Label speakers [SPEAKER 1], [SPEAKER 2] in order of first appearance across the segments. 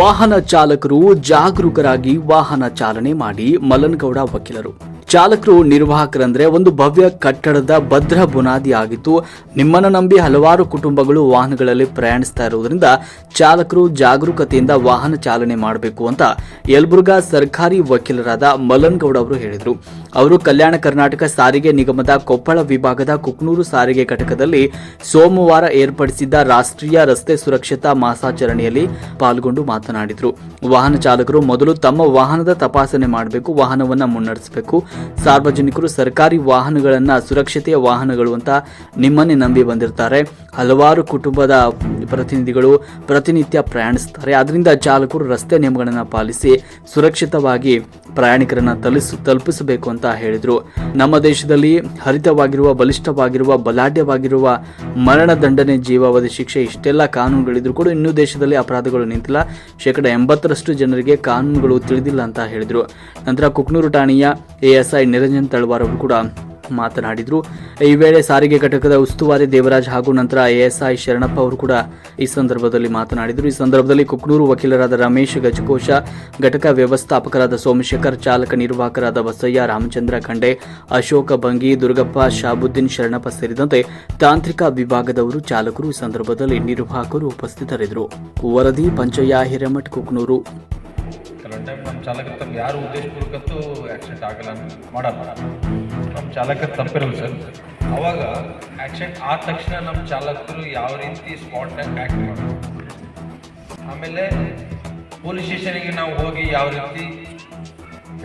[SPEAKER 1] ವಾಹನ ಚಾಲಕರು ಜಾಗರೂಕರಾಗಿ ವಾಹನ ಚಾಲನೆ ಮಾಡಿ ಮಲನ್ಗೌಡ ವಕೀಲರು. ಚಾಲಕರು ನಿರ್ವಾಹಕರಂದ್ರೆ ಒಂದು ಭವ್ಯ ಕಟ್ಟಡದ ಭದ್ರ ಬುನಾದಿ ಆಗಿತ್ತು. ನಿಮ್ಮನ್ನು ನಂಬಿ ಹಲವಾರು ಕುಟುಂಬಗಳು ವಾಹನಗಳಲ್ಲಿ ಪ್ರಯಾಣಿಸ್ತಾ ಇರುವುದರಿಂದ ಚಾಲಕರು ಜಾಗರೂಕತೆಯಿಂದ ವಾಹನ ಚಾಲನೆ ಮಾಡಬೇಕು ಅಂತ ಯಲಬುರ್ಗಾ ಸರ್ಕಾರಿ ವಕೀಲರಾದ ಮಲನ್ ಗೌಡ ಅವರು ಹೇಳಿದರು. ಅವರು ಕಲ್ಯಾಣ ಕರ್ನಾಟಕ ಸಾರಿಗೆ ನಿಗಮದ ಕೊಪ್ಪಳ ವಿಭಾಗದ ಕುಕ್ನೂರು ಸಾರಿಗೆ ಘಟಕದಲ್ಲಿ ಸೋಮವಾರ ಏರ್ಪಡಿಸಿದ್ದ ರಾಷ್ಟ್ರೀಯ ರಸ್ತೆ ಸುರಕ್ಷತಾ ಮಾಸಾಚರಣೆಯಲ್ಲಿ ಪಾಲ್ಗೊಂಡು ಮಾತನಾಡಿದರು. ವಾಹನ ಚಾಲಕರು ಮೊದಲು ತಮ್ಮ ವಾಹನದ ತಪಾಸಣೆ ಮಾಡಬೇಕು, ವಾಹನವನ್ನು ಮುನ್ನಡೆಸಬೇಕು ಸಾರ್ವಜನಿಕರು ಸರ್ಕಾರಿ ವಾಹನಗಳನ್ನ ಸುರಕ್ಷತೆಯ ವಾಹನಗಳು ಅಂತ ನಿಮ್ಮನ್ನೇ ನಂಬಿ ಬಂದಿರ್ತಾರೆ. ಹಲವಾರು ಕುಟುಂಬದ ಪ್ರತಿನಿಧಿಗಳು ಪ್ರತಿನಿತ್ಯ ಪ್ರಯಾಣಿಸ್ತಾರೆ. ಅದರಿಂದ ಚಾಲಕರು ರಸ್ತೆ ನಿಯಮಗಳನ್ನು ಪಾಲಿಸಿ ಸುರಕ್ಷಿತವಾಗಿ ಪ್ರಯಾಣಿಕರನ್ನ ತಲುಸು, ತಲುಪಿಸಬೇಕು ಅಂತ ಹೇಳಿದರು. ನಮ್ಮ ದೇಶದಲ್ಲಿ ಹರಿತವಾಗಿರುವ, ಬಲಿಷ್ಠವಾಗಿರುವ, ಬಲಾಢ್ಯವಾಗಿರುವ ಮರಣ ದಂಡನೆ ಜೀವಾವಧಿ ಶಿಕ್ಷೆ ಇಷ್ಟೆಲ್ಲ ಕಾನೂನುಗಳಿದ್ರು ಕೂಡ ಇನ್ನೂ ದೇಶದಲ್ಲಿ ಅಪರಾಧಗಳು ನಿಂತಿಲ್ಲ. ಶೇಕಡ ಎಂಬತ್ತರಷ್ಟು ಜನರಿಗೆ ಕಾನೂನುಗಳು ತಿಳಿದಿಲ್ಲ ಅಂತ ಹೇಳಿದರು. ನಂತರ ಕುಕ್ನೂರು ಠಾಣೆಯ ಎಎಸ್ಐ ನಿರಂಜನ್ ತಳವಾರ್ ಅವರು ಕೂಡ ಮಾತನಾಡಿದರು. ಈ ವೇಳೆ ಸಾರಿಗೆ ಘಟಕದ ಉಸ್ತುವಾರಿ ದೇವರಾಜ್ ಹಾಗೂ ನಂತರ ಎಎಸ್ಐ ಶರಣಪ್ಪ ಅವರು ಕೂಡ ಈ ಸಂದರ್ಭದಲ್ಲಿ ಮಾತನಾಡಿದರು. ಈ ಸಂದರ್ಭದಲ್ಲಿ ಕುಕ್ನೂರು ವಕೀಲರಾದ ರಮೇಶ್ ಗಜಕೋಶ, ಘಟಕ ವ್ಯವಸ್ಥಾಪಕರಾದ ಸೋಮಶೇಖರ್, ಚಾಲಕ ನಿರ್ವಾಹಕರಾದ ಬಸಯ್ಯ, ರಾಮಚಂದ್ರ ಖಂಡೆ, ಅಶೋಕ ಬಂಗಿ ದುರ್ಗಪ್ಪ ಶಾಬುದ್ದೀನ್ ಶರಣಪ್ಪ ಸೇರಿದಂತೆ ತಾಂತ್ರಿಕ ವಿಭಾಗದವರು ಚಾಲಕರು ಈ ಸಂದರ್ಭದಲ್ಲಿ ನಿರ್ವಾಹಕರು ಉಪಸ್ಥಿತರಿದ್ದರು. ವರದಿ, ಪಂಚಯ್ಯ, ಹಿರೇಮಠ್, ಕುಕ್ನೂರು.
[SPEAKER 2] ಕೆಲವೊಂದು ಟೈಮ್ ನಮ್ಮ ಚಾಲಕರು ತಪ್ಪು ಯಾರು ಉದ್ದೇಶಪೂರ್ವಕಂತೂ ಆ್ಯಕ್ಸಿಡೆಂಟ್ ಆಗಲ್ಲ ಮಾಡಲ್ಲ. ನಮ್ಮ ಚಾಲಕರು ತಪ್ಪಿರಲ್ಲ ಸರ್. ಅವಾಗ ಆ್ಯಕ್ಸಿಡೆಂಟ್ ಆದ ತಕ್ಷಣ ನಮ್ಮ ಚಾಲಕರು ಯಾವ ರೀತಿ ಸ್ಪಾಟ್ನಾಗ ಆ್ಯಕ್ಟ್ ಮಾಡಬೇಕು ಆಮೇಲೆ ಪೊಲೀಸ್ ಸ್ಟೇಷನಿಗೆ ನಾವು ಹೋಗಿ ಯಾವ ರೀತಿ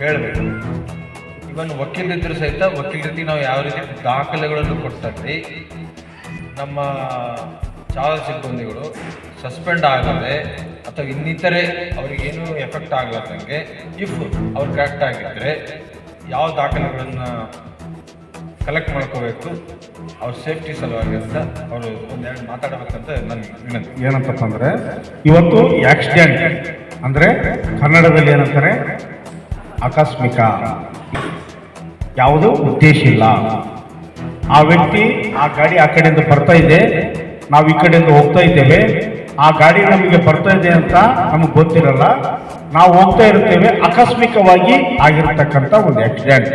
[SPEAKER 2] ಹೇಳಬೇಕು? ಇವನ್ ವಕೀಲರಿದ್ದರೂ ಸಹಿತ ವಕೀಲರಿಗೆ ನಾವು ಯಾವ ರೀತಿ ದಾಖಲೆಗಳನ್ನು ಕೊಡ್ತಾರೆ ನಮ್ಮ ಚಾಲಕ ಸಿಬ್ಬಂದಿಗಳು ಸಸ್ಪೆಂಡ್ ಆಗದೆ ಅಥವಾ ಇನ್ನಿತರೆ ಅವ್ರಿಗೇನು ಎಫೆಕ್ಟ್ ಆಗಲಾರ್ದಂಗೆ ಇಫ್ ಅವ್ರು ಕರೆಕ್ಟ್ ಆಗಿದ್ದರೆ ಯಾವ ದಾಖಲೆಗಳನ್ನು ಕಲೆಕ್ಟ್ ಮಾಡ್ಕೋಬೇಕು, ಅವ್ರ ಸೇಫ್ಟಿ ಸಲುವಾಗಿ ಅಂತ ಅವರು ಒಂದೆರಡು ಮಾತಾಡಬೇಕಂತ ನನ್ನ ವಿನಂತಿ.
[SPEAKER 3] ಏನಂತಪ್ಪ ಅಂದರೆ ಇವತ್ತು ಆಕ್ಸಿಡೆಂಟ್ ಅಂದರೆ ಕನ್ನಡದಲ್ಲಿ ಏನಂತಾರೆ? ಆಕಸ್ಮಿಕ. ಯಾವುದು ಉದ್ದೇಶ ಇಲ್ಲ. ಆ ವ್ಯಕ್ತಿ ಆ ಗಾಡಿ ಆ ಕಡೆಯಿಂದ ಬರ್ತಾ ಇದೆ, ನಾವು ಈ ಕಡೆಯಿಂದ ಹೋಗ್ತಾ ಇದ್ದೇವೆ ಆ ಗಾಡಿ ನಮಗೆ ಬರ್ತಾ ಇದೆ ಅಂತ ನಮಗೆ ಗೊತ್ತಿರಲ್ಲ. ನಾವು ಹೋಗ್ತಾ ಇರ್ತೇವೆ ಆಕಸ್ಮಿಕವಾಗಿ ಆಗಿರ್ತಕ್ಕಂಥ ಒಂದು ಆಕ್ಸಿಡೆಂಟ್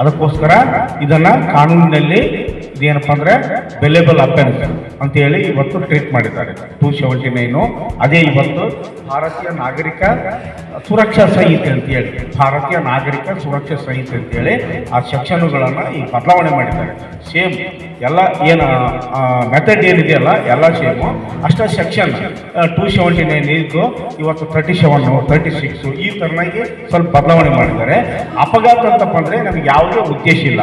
[SPEAKER 3] ಅದಕ್ಕೋಸ್ಕರ ಇದನ್ನ ಕಾನೂನಿನಲ್ಲಿ ಇದೇನಪ್ಪ ಅಂದ್ರೆ ಬೆಲೆಬಲ್ ಅಂತ ಹೇಳಿ ಇವತ್ತು ಟ್ರೀಟ್ ಮಾಡಿದ್ದಾರೆ. ಟು ಸೆವೆಂಟಿ ನೈನು ಅದೇ ಇವತ್ತು ಭಾರತೀಯ ನಾಗರಿಕ ಸುರಕ್ಷಾ ಸಂಹಿತೆ ಅಂತ ಹೇಳಿ ಭಾರತೀಯ ನಾಗರಿಕ ಸುರಕ್ಷಾ ಸಂಹಿತೆ ಅಂತ ಹೇಳಿ ಆ ಸೆಕ್ಷನ್ಗಳನ್ನು ಈ ಬದಲಾವಣೆ ಮಾಡಿದ್ದಾರೆ. ಸೇಮ್ ಎಲ್ಲ ಏನು ಮೆಥಡ್ ಏನಿದೆಯಲ್ಲ, ಎಲ್ಲ ಸೇಮು. ಅಷ್ಟೇ ಸೆಕ್ಷನ್ ಟು ಸೆವೆಂಟಿ ನೈನ್ ಇದ್ದು ಇವತ್ತು ತರ್ಟಿ ಸೆವೆನ್ ತರ್ಟಿ ಸಿಕ್ಸ್ ಈ ತರನಾಗಿ ಸ್ವಲ್ಪ ಬದಲಾವಣೆ ಮಾಡಿದ್ದಾರೆ. ಅಪಘಾತ ಅಂತಪ್ಪ ಅಂದರೆ ನಮಗೆ ಯಾವುದೇ ಉದ್ದೇಶ ಇಲ್ಲ.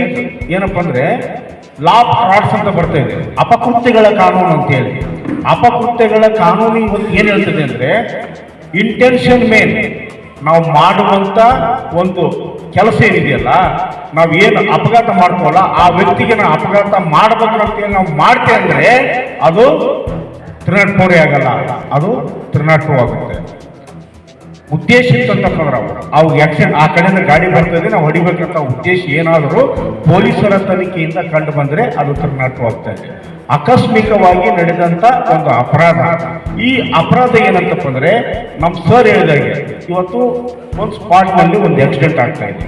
[SPEAKER 3] ಈಸ್ ಏನಪ್ಪ ಅಂದರೆ ಲಾ ಫ್ರಾಡ್ಸ್ ಅಂತ ಬರ್ತಾ ಇದೆ. ಅಪಕೃತ್ಯಗಳ ಕಾನೂನು ಅಂತ ಹೇಳಿ. ಅಪಕೃತ್ಯಗಳ ಕಾನೂನು ಇವತ್ತು ಏನು ಹೇಳ್ತದೆ ಅಂದರೆ ಇಂಟೆನ್ಷನ್ ಮೇನ್ ನಾವು ಮಾಡುವಂತ ಒಂದು ಕೆಲಸ ಏನಿದೆಯಲ್ಲ, ನಾವು ಏನು ಅಪಘಾತ ಮಾಡ್ತೀವಲ್ಲ, ಆ ವ್ಯಕ್ತಿಗೆ ನಾವು ಅಪಘಾತ ಮಾಡ್ಬೇಕಂತ ನಾವು ಮಾಡ್ತೇವೆ ಅಂದ್ರೆ, ಅದು ತ್ರಿನಾಟ್ ಫೋರೇ ಆಗಲ್ಲ. ಅದು ತ್ರಿನಾಟ್ ಟೂ ಆಗುತ್ತೆ. ಉದ್ದೇಶ ಇತ್ತಂತಂದ್ರೆ ಅವರು. ಅವ್ರು ಆಕ್ಸಿಡೆಂಟ್ ಆ ಕಡೆಯಿಂದ ಗಾಡಿ ಬರ್ತಾ ಇದೆ ನಾವು ಹೊಡಿಬೇಕಂತ ಉದ್ದೇಶ ಏನಾದರೂ ಪೊಲೀಸರ ತನಿಖೆಯಿಂದ ಕಂಡು ಬಂದರೆ ಅದು ಕರ್ನಾಟಕವಾಗ್ತಾ ಇದೆ ಆಕಸ್ಮಿಕವಾಗಿ ನಡೆದಂತ ಒಂದು ಅಪರಾಧ. ಈ ಅಪರಾಧ ಏನಂತಪ್ಪ ಅಂದರೆ ನಮ್ಮ ಸರ್ ಹೇಳಿದಾಗೆ, ಇವತ್ತು ಒಂದು ಸ್ಪಾಟ್ನಲ್ಲಿ ಒಂದು ಆಕ್ಸಿಡೆಂಟ್ ಆಗ್ತಾ ಇದೆ.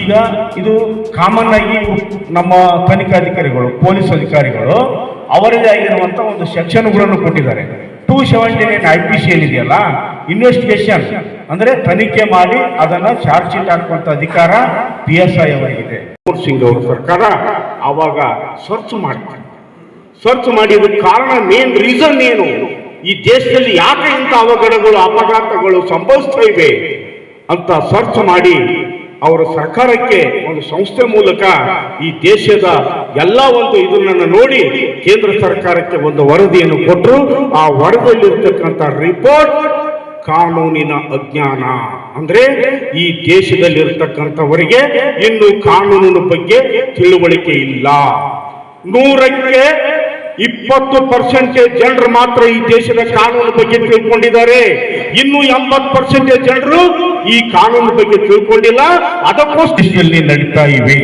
[SPEAKER 3] ಈಗ ಇದು ಕಾಮನ್ ಆಗಿ ನಮ್ಮ ತನಿಖಾಧಿಕಾರಿಗಳು ಪೊಲೀಸ್ ಅಧಿಕಾರಿಗಳು ಅವರದೇ ಆಗಿರುವಂತ ಒಂದು ಸೆಕ್ಷನ್ಗಳನ್ನು ಕೊಟ್ಟಿದ್ದಾರೆ. Two seventy nine I P C ಏನಿದೆಯಲ್ಲ ಇನ್ವೆಸ್ಟಿಗೇಷನ್ ಅಂದ್ರೆ ತನಿಖೆ ಮಾಡಿ ಅದನ್ನ ಚಾರ್ಜ್ ಶೀಟ್ ಹಾಕುವಂತ ಅಧಿಕಾರ ಪಿ ಎಸ್ ಐ ಅವರಿಗಿದೆ. ಸಿಂಗ್ ಅವರ ಸರ್ಕಾರ ಅವಾಗ ಸರ್ಚ್ ಮಾಡ್ತಾರೆ. ಸರ್ಚ್ ಮಾಡಿದ ಕಾರಣ ಮೇನ್ ರೀಸನ್ ಏನು? ಈ ದೇಶದಲ್ಲಿ ಯಾಕೆ ಇಂಥ ಅವಘಡಗಳು, ಅಪಘಾತಗಳು ಸಂಭವಿಸ್ತಾ ಇವೆ ಅಂತ ಸರ್ಚ್ ಮಾಡಿ ಅವರ ಸರ್ಕಾರಕ್ಕೆ ಒಂದು ಸಂಸ್ಥೆ ಮೂಲಕ ಈ ದೇಶದ ಎಲ್ಲ ಒಂದು ಇದನ್ನ ನೋಡಿ ಕೇಂದ್ರ ಸರ್ಕಾರಕ್ಕೆ ಒಂದು ವರದಿಯನ್ನು ಕೊಟ್ಟರು ಆ ವರದಿಯಲ್ಲಿರ್ತಕ್ಕಂಥ ರಿಪೋರ್ಟ್ ಕಾನೂನಿನ ಅಜ್ಞಾನ. ಅಂದ್ರೆ ಈ ದೇಶದಲ್ಲಿರ್ತಕ್ಕಂಥವರಿಗೆ ಇನ್ನು ಕಾನೂನಿನ ಬಗ್ಗೆ ತಿಳುವಳಿಕೆ ಇಲ್ಲ. ನೂರಕ್ಕೆ ಇಪ್ಪತ್ತು ಪರ್ಸೆಂಟೇಜ್ ಜನರು ಮಾತ್ರ ಈ ದೇಶದ ಕಾನೂನು ಬಗ್ಗೆ ತಿಳ್ಕೊಂಡಿದ್ದಾರೆ. ಇನ್ನು ಎಂಬತ್ತು ಪರ್ಸೆಂಟೇಜ್ ಜನರು ಈ ಕಾನೂನು ಬಗ್ಗೆ ತಿಳ್ಕೊಂಡಿಲ್ಲ. ಅದಕ್ಕೋಸ್ಕರ ನಡೀತಾ ಇವೆ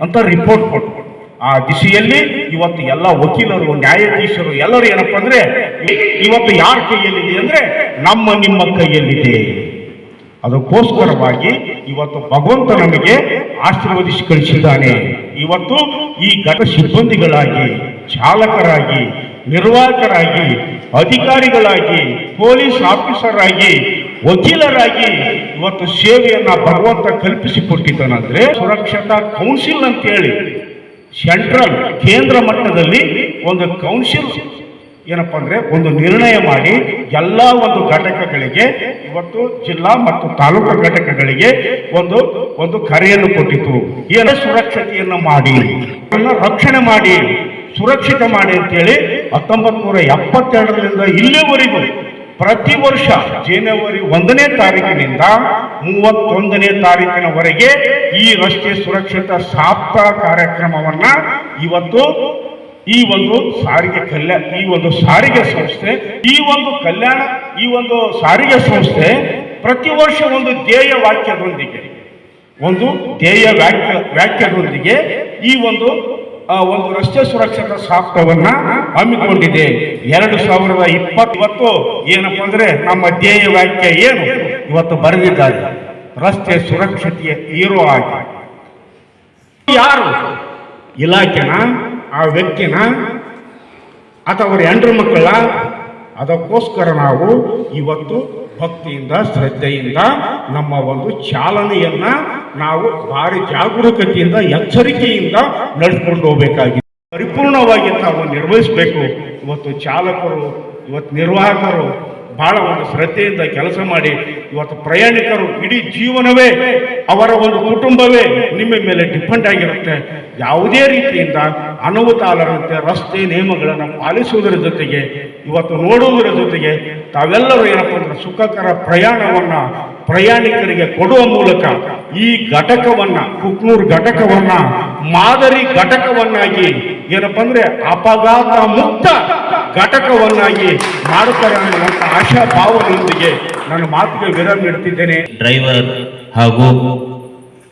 [SPEAKER 3] ಅಂತ ರಿಪೋರ್ಟ್ ಕೊಟ್ಟು ಆ ದಿಶೆಯಲ್ಲಿ ಇವತ್ತು ಎಲ್ಲ ವಕೀಲರು, ನ್ಯಾಯಾಧೀಶರು ಎಲ್ಲರೂ ಏನಪ್ಪ ಅಂದ್ರೆ, ಇವತ್ತು ಯಾರ ಕೈಯಲ್ಲಿದೆ ಅಂದ್ರೆ ನಮ್ಮ ನಿಮ್ಮ ಕೈಯಲ್ಲಿದೆ. ಅದಕ್ಕೋಸ್ಕರವಾಗಿ ಇವತ್ತು ಭಗವಂತ ನಮಗೆ ಆಶೀರ್ವದಿಸಿ ಕಳಿಸಿದ್ದಾನೆ ಇವತ್ತು ಈ ಘಟ ಸಿಬ್ಬಂದಿಗಳಾಗಿ, ಚಾಲಕರಾಗಿ, ನಿರ್ವಾಹಕರಾಗಿ, ಅಧಿಕಾರಿಗಳಾಗಿ, ಪೊಲೀಸ್ ಆಫೀಸರ್ ಆಗಿ ವಕೀಲರಾಗಿ ಇವತ್ತು ಸೇವೆಯನ್ನ ಭಗವಂತ ಕಲ್ಪಿಸಿಕೊಟ್ಟಿದ್ದಾನಂದ್ರೆ ಸುರಕ್ಷತಾ ಕೌನ್ಸಿಲ್ ಅಂತೇಳಿ ಸೆಂಟ್ರಲ್ ಕೇಂದ್ರ ಮಟ್ಟದಲ್ಲಿ ಒಂದು ಕೌನ್ಸಿಲ್ ಏನಪ್ಪ ಅಂದ್ರೆ ಒಂದು ನಿರ್ಣಯ ಮಾಡಿ ಎಲ್ಲ ಒಂದು ಘಟಕಗಳಿಗೆ, ಇವತ್ತು ಜಿಲ್ಲಾ ಮತ್ತು ತಾಲೂಕು ಘಟಕಗಳಿಗೆ ಒಂದು ಒಂದು ಕರೆಯನ್ನು ಕೊಟ್ಟಿತು ಏನ ಸುರಕ್ಷತೆಯನ್ನು ಮಾಡಿ ರಕ್ಷಣೆ ಮಾಡಿ, ಸುರಕ್ಷಿತ ಮಾಡಿ ಅಂತೇಳಿ ಹತ್ತೊಂಬತ್ ನೂರ ಎಪ್ಪತ್ತೆರಡರಿಂದ ಇಲ್ಲಿವರೆಗೂ ಪ್ರತಿ ವರ್ಷ ಜನವರಿ ಒಂದನೇ ತಾರೀಕಿನಿಂದ ಮೂವತ್ತೊಂದನೇ ತಾರೀಕಿನವರೆಗೆ ಈ ರಸ್ತೆ ಸುರಕ್ಷಿತ ಸಾಪ್ತಾ ಕಾರ್ಯಕ್ರಮವನ್ನ ಇವತ್ತು ಈ ಒಂದು ಸಾರಿಗೆ ಕಲ್ಯಾಣ ಈ ಒಂದು ಸಾರಿಗೆ ಸಂಸ್ಥೆ, ಈ ಒಂದು ಕಲ್ಯಾಣ, ಈ ಒಂದು ಸಾರಿಗೆ ಸಂಸ್ಥೆ ಪ್ರತಿ ವರ್ಷ ಒಂದು ಧ್ಯೇಯ ವಾಕ್ಯದೊಂದಿಗೆ, ಒಂದು ಧ್ಯೇಯ ವ್ಯಾಖ್ಯ, ವ್ಯಾಖ್ಯದೊಂದಿಗೆ ಈ ಒಂದು ಒಂದು ರಸ್ತೆ ಸುರಕ್ಷತಾ ಸಾಪ್ತವನ್ನ ಹಮ್ಮಿಕೊಂಡಿದೆ. ಎರಡು ಸಾವಿರದ ಇಪ್ಪತ್ತು ಏನಪ್ಪ ಅಂದ್ರೆ ನಮ್ಮ ಧ್ಯೇಯ ವಾಕ್ಯ ಏನು? ಇವತ್ತು ಬರೆದಿದ್ದಾರೆ. ರಸ್ತೆ ಸುರಕ್ಷತೆಯ ಹೀರೋ ಆಗಿ. ಯಾರು? ಇಲಾಖೆನ? ಆ ವ್ಯಕ್ತಿನ? ಅಥವಾ ಅವರ ಹೆಂಡ್ರ ಮಕ್ಕಳ? ಅದಕ್ಕೋಸ್ಕರ ನಾವು ಇವತ್ತು ಭಕ್ತಿಯಿಂದ, ಶ್ರದ್ಧೆಯಿಂದ ನಮ್ಮ ಒಂದು ಚಾಲನೆಯನ್ನ ನಾವು ಭಾರಿ ಜಾಗರೂಕತೆಯಿಂದ, ಎಚ್ಚರಿಕೆಯಿಂದ ನಡೆಸ್ಕೊಂಡು ಹೋಗಬೇಕಾಗಿದೆ. ಪರಿಪೂರ್ಣವಾಗಿ ತಾವು ನಿರ್ವಹಿಸಬೇಕು. ಇವತ್ತು ಚಾಲಕರು, ಇವತ್ತು ನಿರ್ವಾಹಕರು ಬಹಳ ಒಂದು ಶ್ರದ್ಧೆಯಿಂದ ಕೆಲಸ ಮಾಡಿ, ಇವತ್ತು ಪ್ರಯಾಣಿಕರು ಇಡೀ ಜೀವನವೇ ಅವರ ಒಂದು ಕುಟುಂಬವೇ ನಿಮ್ಮ ಮೇಲೆ ಡಿಪೆಂಡ್ ಆಗಿರುತ್ತೆ. ಯಾವುದೇ ರೀತಿಯಿಂದ ಅನವತಾಲರಂತೆ ರಸ್ತೆ ನಿಯಮಗಳನ್ನು ಪಾಲಿಸುವುದರ ಜೊತೆಗೆ ಇವತ್ತು ನೋಡುವುದರ ಜೊತೆಗೆ ತಾವೆಲ್ಲರೂ ಏನಪ್ಪ ಅಂದ್ರೆ ಸುಖಕರ ಪ್ರಯಾಣವನ್ನ ಪ್ರಯಾಣಿಕರಿಗೆ ಕೊಡುವ ಮೂಲಕ ಈ ಘಟಕವನ್ನ, ಕುಕ್ನೂರು ಘಟಕವನ್ನ, ಮಾದರಿ ಘಟಕವನ್ನಾಗಿ ಏನಪ್ಪ ಅಂದ್ರೆ ಅಪಘಾತ ಮುಕ್ತ ಘಟಕವನ್ನಾಗಿ ಮಾಡುತ್ತಾರೆ ಅನ್ನುವಂಥ ಆಶಾ ಭಾವದೊಂದಿಗೆ ನಾನು ಮಾತಿಗೆ ವಿರಾಮ ನೀಡುತ್ತಿದ್ದೇನೆ.
[SPEAKER 4] ಡ್ರೈವರ್ ಹಾಗೂ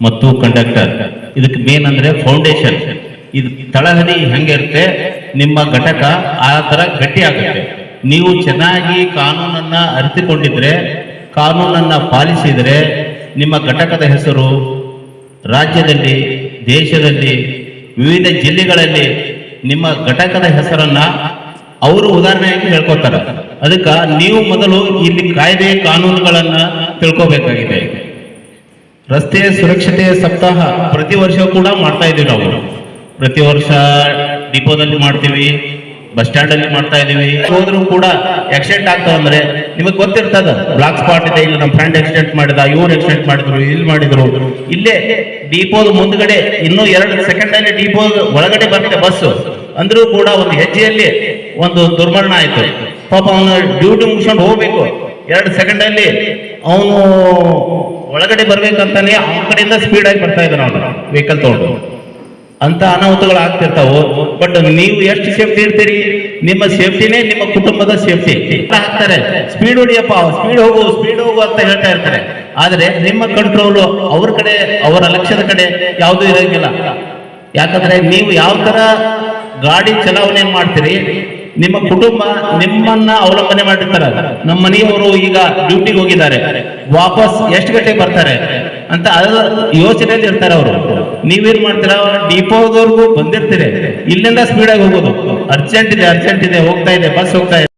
[SPEAKER 4] ಮತ್ತು ಕಂಡಕ್ಟರ್ ಇದಕ್ಕೆ ಮೇನ್ ಅಂದ್ರೆ ಫೌಂಡೇಶನ್ ಇದು ತಳಹದಿ ಹೆಂಗಿರುತ್ತೆ ನಿಮ್ಮ ಘಟಕ ಆ ತರ ಗಟ್ಟಿ ಆಗುತ್ತೆ. ನೀವು ಚೆನ್ನಾಗಿ ಕಾನೂನನ್ನ ಅರಿತುಕೊಂಡಿದ್ರೆ, ಕಾನೂನನ್ನ ಪಾಲಿಸಿದರೆ ನಿಮ್ಮ ಘಟಕದ ಹೆಸರು ರಾಜ್ಯದಲ್ಲಿ, ದೇಶದಲ್ಲಿ, ವಿವಿಧ ಜಿಲ್ಲೆಗಳಲ್ಲಿ ನಿಮ್ಮ ಘಟಕದ ಹೆಸರನ್ನ ಅವರು ಉದಾಹರಣೆಯಾಗಿ ಹೇಳ್ಕೊತಾರೆ ಅದಕ್ಕೆ ನೀವು ಮೊದಲು ಇಲ್ಲಿ ಕಾಯ್ದೆ ಕಾನೂನುಗಳನ್ನ ತಿಳ್ಕೋಬೇಕಾಗಿದೆ. ರಸ್ತೆ ಸುರಕ್ಷತೆ ಸಪ್ತಾಹ ಪ್ರತಿ ವರ್ಷ ಕೂಡ ಮಾಡ್ತಾ ಇದೀವಿ ನಾವು. ಪ್ರತಿ ವರ್ಷ ಡಿಪೋದಲ್ಲಿ ಮಾಡ್ತೀವಿ ಬಸ್ ಸ್ಟ್ಯಾಂಡ್ ಅಲ್ಲಿ ಮಾಡ್ತಾ ಇದೀವಿ ಹೋದ್ರು ಕೂಡ ಆಕ್ಸಿಡೆಂಟ್ ಆಗ್ತಾವ ಅಂದ್ರೆ ನಿಮಗೆ ಗೊತ್ತಿರ್ತದ ಬ್ಲಾಕ್ ಸ್ಪಾಟ್ ಇದೆ, ಇಲ್ಲಿ ನಮ್ಮ ಫ್ರೆಂಡ್ ಆಕ್ಸಿಡೆಂಟ್ ಮಾಡಿದ, ಇವ್ರು ಆಕ್ಸಿಡೆಂಟ್ ಮಾಡಿದ್ರು, ಇಲ್ಲಿ ಮಾಡಿದ್ರು. ಇಲ್ಲೇ ಡಿಪೋದ ಮುಂದ್ಗಡೆ ಇನ್ನೂ ಎರಡು ಸೆಕೆಂಡ್ ಅಲ್ಲಿ ಡಿಪೋ ಒಳಗಡೆ ಬರುತ್ತೆ ಬಸ್ ಅಂದ್ರೂ ಕೂಡ ಒಂದು ಹೆಜ್ಜೆಯಲ್ಲಿ ಒಂದು ದುರ್ಮರಣ ಆಯ್ತು. ಪಾಪ ಅವನು ಡ್ಯೂಟಿ ಮುಗಿಸ್ಕೊಂಡು ಹೋಗ್ಬೇಕು. ಎರಡು ಸೆಕೆಂಡ್ ಅಲ್ಲಿ ಅವನು ಒಳಗಡೆ ಬರ್ಬೇಕಂತಾನೆ ಆ ಕಡೆಯಿಂದ ಸ್ಪೀಡ್ ಆಗಿ ಬರ್ತಾ ಇದ್ದಾನೆ ಅವನು ವೆಹಿಕಲ್ ತಗೊಂಡು. ಅಂತ ಅನಾಹುತಗಳು ಆಗ್ತಿರ್ತಾವು ಬಟ್ ನೀವು ಎಷ್ಟು ಸೇಫ್ಟಿ ಇರ್ತೀರಿ? ನಿಮ್ಮ ಸೇಫ್ಟಿನೇ ನಿಮ್ಮ ಕುಟುಂಬದ ಸೇಫ್ಟಿ ಹಾಕ್ತಾರೆ. ಸ್ಪೀಡ್ ಹೊಡಿಯಪ್ಪ ಸ್ಪೀಡ್ ಹೋಗು ಸ್ಪೀಡ್ ಹೋಗು ಅಂತ ಹೇಳ್ತಾ ಇರ್ತಾರೆ. ಆದ್ರೆ ನಿಮ್ಮ ಕಂಟ್ರೋಲ್ ಅವ್ರ ಕಡೆ, ಅವರ ಲಕ್ಷ್ಯದ ಕಡೆ ಯಾವುದು ಇರಂಗಿಲ್ಲ. ಯಾಕಂದ್ರೆ ನೀವು ಯಾವ ತರ ಗಾಡಿ ಚಲಾವಣೆ ಮಾಡ್ತೀರಿ, ನಿಮ್ಮ ಕುಟುಂಬ ನಿಮ್ಮನ್ನ ಅವಲಂಬನೆ ಮಾಡಿರ್ತಾರೆ. ನಮ್ಮ ಮನೆಯವರು ಈಗ ಡ್ಯೂಟಿಗೆ ಹೋಗಿದ್ದಾರೆ. ವಾಪಸ್ ಎಷ್ಟು ಗಂಟೆಗೆ ಬರ್ತಾರೆ? ಅಂತ ಯೋಚನೆಯಲ್ಲಿ ಇರ್ತಾರೆ ಅವರು. ನೀವೇನ್ ಮಾಡ್ತೀರಾ? ಡಿಪೋದವ್ರಿಗೂ ಬಂದಿರ್ತೀರಿ. ಇಲ್ಲಿಂದ ಸ್ಪೀಡ್ ಆಗಿ ಹೋಗೋದು. ಅರ್ಜೆಂಟ್ ಇದೆ ಅರ್ಜೆಂಟ್ ಇದೆ, ಹೋಗ್ತಾ ಇದೆ ಬಸ್ ಹೋಗ್ತಾ ಇದೆ.